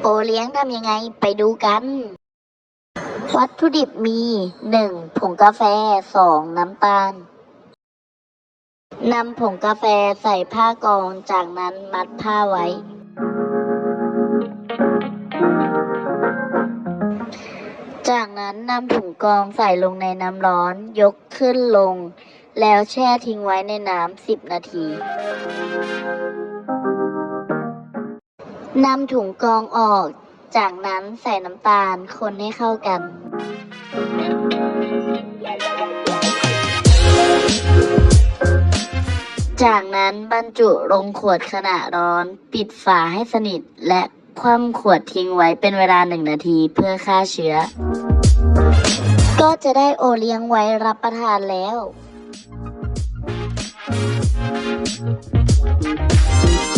โอเลี้ยงทำยังไงไปดูกัน วัตถุดิบมี 1. ผงกาแฟ 2. น้ำตาลนำผงกาแฟใส่ผ้ากองจากนั้นมัดผ้าไว้ จากนั้นนำถุงกองใส่ลงในน้ำร้อน ยกขึ้นลง แล้วแช่ทิ้งไว้ในน้ำ10นาทีนำถุงกรองออก จากนั้นใส่น้ำตาลคนให้เข้ากัน จากนั้นบรรจุลงขวดขณะร้อน ปิดฝาให้สนิท และคว่ำขวดทิ้งไว้เป็นเวลาหนึ่งนาทีเพื่อฆ่าเชื้อ ก็จะได้โอเลี้ยงไว้รับประทานแล้ว Thank you.